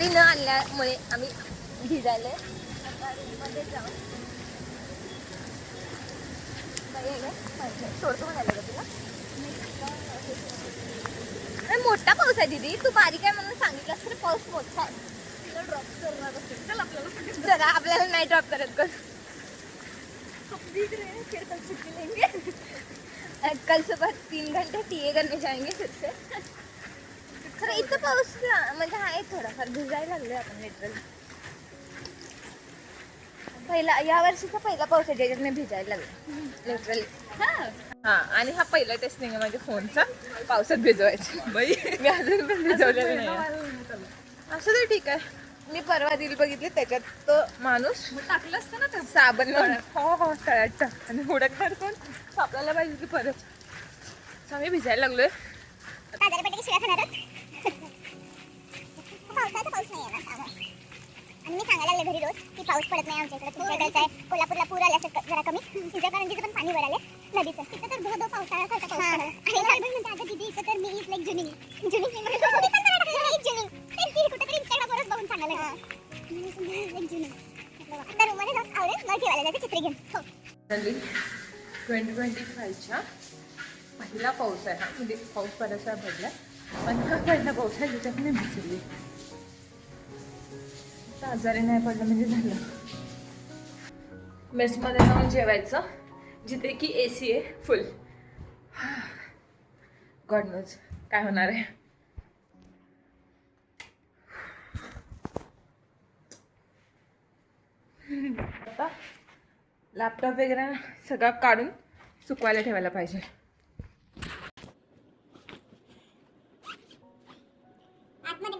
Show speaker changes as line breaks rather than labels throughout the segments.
न आणल्यामुळे आम्ही भिजायला मध्ये जाऊन सोडतो तुला मोठा पाऊस आहे दीदी. तू बारीक आहे म्हणून सांगितलं तर पाऊस मोठा आहे. ड्रॉप करणार असेल चल आपल्याला जरा आपल्याला नाही ड्रॉप करत कर कल सुबह तीन घंटे टीए करने जाएंगे फिर से. खरं इथं पाऊस म्हणजे आहे थोडाफार भिजायला लागलोय आपण लिटरली पहिला या वर्षीचा पहिला पाऊस आहे ज्याच्यात मी भिजायला लागले. लिटरली हा आणि हा पहिला टेस्टिंग आहे माझ्या फोनचा पावसात भिजवायचा.
बाई.
मी अजून पण भिजवलेलं नाही असं तर ठीक आहे. मी परवा रील बघितली त्याच्यात तो माणूस
टाकलं असतं ना ते?
साबण हो हो तळ्यात टाक आणि हुडकणार कोण आपल्याला पाहिजे की परत. So आम्ही भिजायला लागलोय.
बाजारपेठेची शिव्या खाणार आहोत. पावसाचा पाऊस नाही आहे ना त्यामुळे. आणि मी सांगायला लागले घरी रोज की पाऊस पडत नाही आमच्या इकडे. आहे. कोल्हापूरला पूर आल्यासारखं जरा कमी वर आले नदीचं तिथं तर धो धो पावसाळ्यासारखा पाऊस पडला. आणि साहेब म्हणते अगं दीदी इथं तर मी इज लाईक जुनिंग जुनिंग मी पण मला टाकलं, मी जुनिंग तेच ती कुठेतरी इंस्टाग्रामवरच बघून सांगायला लागली. मी पण like जुनिंग. म्हटलं वा. आता रूममध्ये जाऊन आवडेल मग जेवायला जायचं चित्र घेऊन हो
झाली ट्वेंटी ट्वेंटी फायच्या पहिला पाऊस आहे हा. म्हणजे पाऊस बराचसा पडला पण हा पहिला पाऊस आहे ज्याच्यात मी भिजली आजारी नाही पडलं म्हणजे झालं. मेसमध्ये जाऊन जेवायचं. जिथे की ए सी आहे फुल गॉड नोज काय होणार आहे. आता लॅपटॉप वगैरे सगळं काढून सुकवायला ठेवायला पाहिजे.
आतमध्ये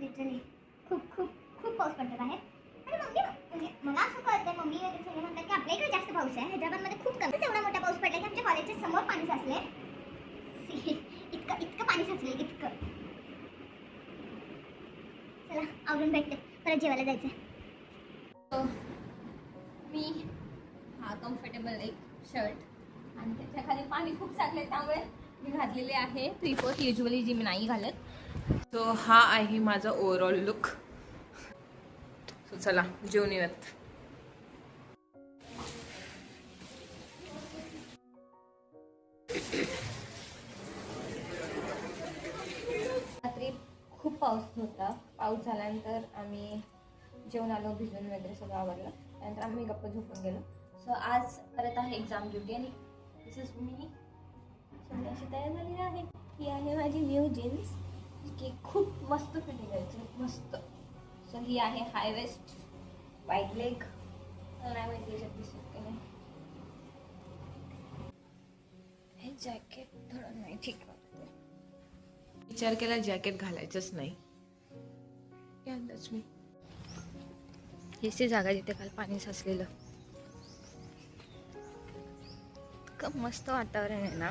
लिटरली खूप खूप खूप पाऊस पडतो बाहेर आणि मम्मी म्हणजे मला असं कळतं मम्मी वगैरे सगळे म्हणतात की आपल्या इकडे जास्त पाऊस आहे. हैदराबादमध्ये खूप कमी एवढा मोठा पाऊस पडला की आमच्या कॉलेजच्या समोर पाणी साचले इतकं इतकं पाणी साचले इतकं. चला आवडून भेटते. परत जेवायला जायचं
मी हा कम्फर्टेबल एक शर्ट आणि त्याच्याखाली पाणी खूप साचले त्यामुळे मी घातलेले आहे थ्री फोर्थ युजली जी मी नाही घालत.
सो हा आहे माझा ओव्हरऑल लुक सो चला जेवण येऊयात.
रात्री खूप पाऊस होता पाऊस झाल्यानंतर आम्ही जेवण आलो भिजून वगैरे सगळं आवडलं त्यानंतर आम्ही गप्प झोपून गेलो. सो आज परत आहे एक्झाम ड्युटी आणि दिस मी अशी तयार झालेली आहे. ही आहे माझी न्यू जीन्स की खूप मस्त फिटिंग आहे मस्त. सो ही आहे हाय वेस्ट वाईट लेग नाही माहिती याच्यात दिसत की नाही. हे जॅकेट थोडं नाही ठीक वाटतं
विचार केला जॅकेट घालायचंच नाही.
मी. हीच ती जागा जिथे काल पाणी साचलेलं. इतकं मस्त वातावरण आहे ना.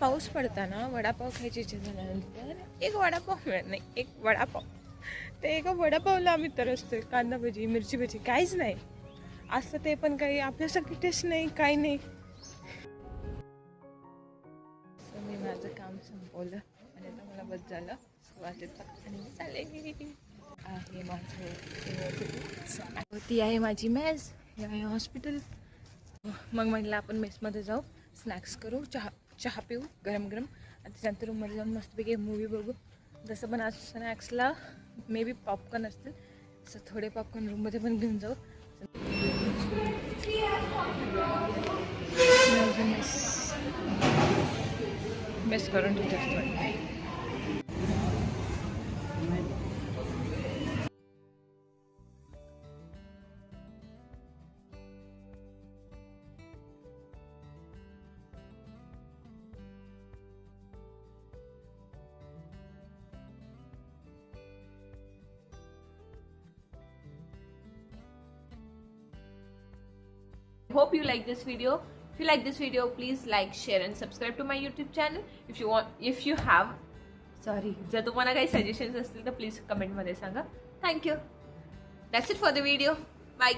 पाऊस पडताना वडापाव खायची इच्छा झाल्यानंतर एक वडापाव मिळत नाही एक वडापाव. ते एका वडापावला आम्ही तरसतोय कांदा भजी मिरची भजी काहीच नाही. असं ते पण काही आपल्यासाठी टेस्ट नाही काही नाही. मी माझं काम संपवलं आणि आता मला बस झालं. वाजत आणि मी चालले आहे माझं ती आहे माझी मेस हे आहे हॉस्पिटल मग म्हटलं आपण मेसमध्ये जाऊ. स्नॅक्स करू चहा. चहा पिऊ गरम गरम आणि त्याच्यानंतर रूममध्ये जाऊन मस्तपैकी मूवी बघू. जसं पण आज स्नॅक्सला मे बी पॉपकॉर्न असतील असं थोडे पॉपकॉर्न रूममध्ये पण घेऊन जाऊ. मेस करून ठेवते hope you like this video. If you like this video, please like, share, and subscribe to my YouTube channel. If you want, if you have, sorry जर तुम्हाला काही सजेशन्स असतील तर प्लीज कमेंटमध्ये सांगा thank you that's it for the video bye